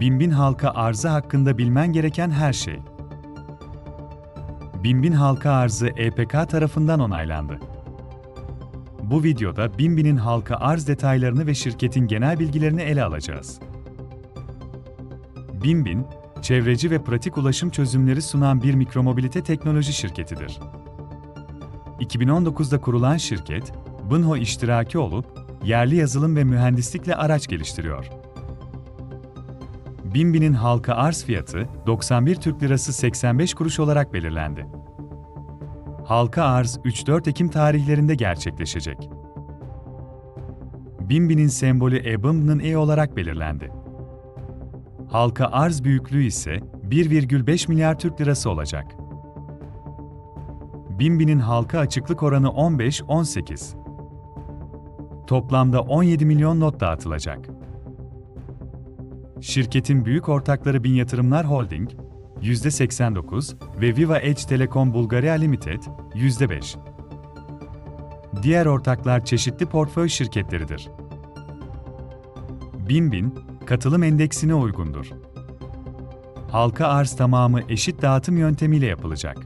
Binbin halka arzı hakkında bilmen gereken her şey. Binbin halka arzı EPK tarafından onaylandı. Bu videoda Binbin'in halka arz detaylarını ve şirketin genel bilgilerini ele alacağız. Binbin, çevreci ve pratik ulaşım çözümleri sunan bir mikromobilite teknoloji şirketidir. 2019'da kurulan şirket, Bınho iştiraki olup, yerli yazılım ve mühendislikle araç geliştiriyor. Binbin'in halka arz fiyatı 91 Türk Lirası 85 kuruş olarak belirlendi. Halka arz 3-4 Ekim tarihlerinde gerçekleşecek. Binbin'in sembolü EBIMB'nin E olarak belirlendi. Halka arz büyüklüğü ise 1,5 milyar Türk Lirası olacak. Binbin'in halka açıklık oranı 15-18. Toplamda 17 milyon not dağıtılacak. Şirketin büyük ortakları Bin Yatırımlar Holding, %89 ve Viva Edge Telekom Bulgaria Limited, %5. Diğer ortaklar çeşitli portföy şirketleridir. Binbin, katılım endeksine uygundur. Halka arz tamamı eşit dağıtım yöntemiyle yapılacak.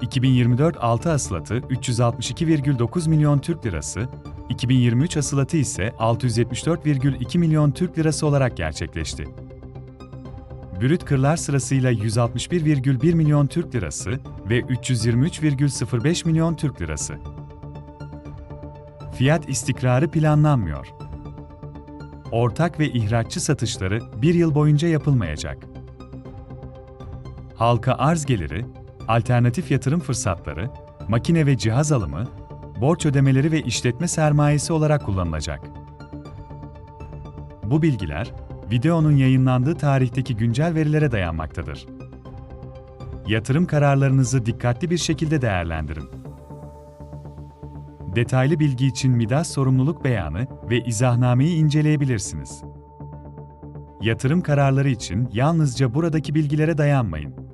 2024 6 hasılatı 362,9 milyon Türk Lirası, 2023 hasılatı ise 674,2 milyon Türk Lirası olarak gerçekleşti. Brüt kırlar sırasıyla 161,1 milyon Türk Lirası ve 323,05 milyon Türk Lirası. Fiyat istikrarı planlanmıyor. Ortak ve ihraççı satışları bir yıl boyunca yapılmayacak. Halka arz geliri, alternatif yatırım fırsatları, makine ve cihaz alımı, borç ödemeleri ve işletme sermayesi olarak kullanılacak. Bu bilgiler, videonun yayınlandığı tarihteki güncel verilere dayanmaktadır. Yatırım kararlarınızı dikkatli bir şekilde değerlendirin. Detaylı bilgi için Midas sorumluluk beyanı ve izahnameyi inceleyebilirsiniz. Yatırım kararları için yalnızca buradaki bilgilere dayanmayın.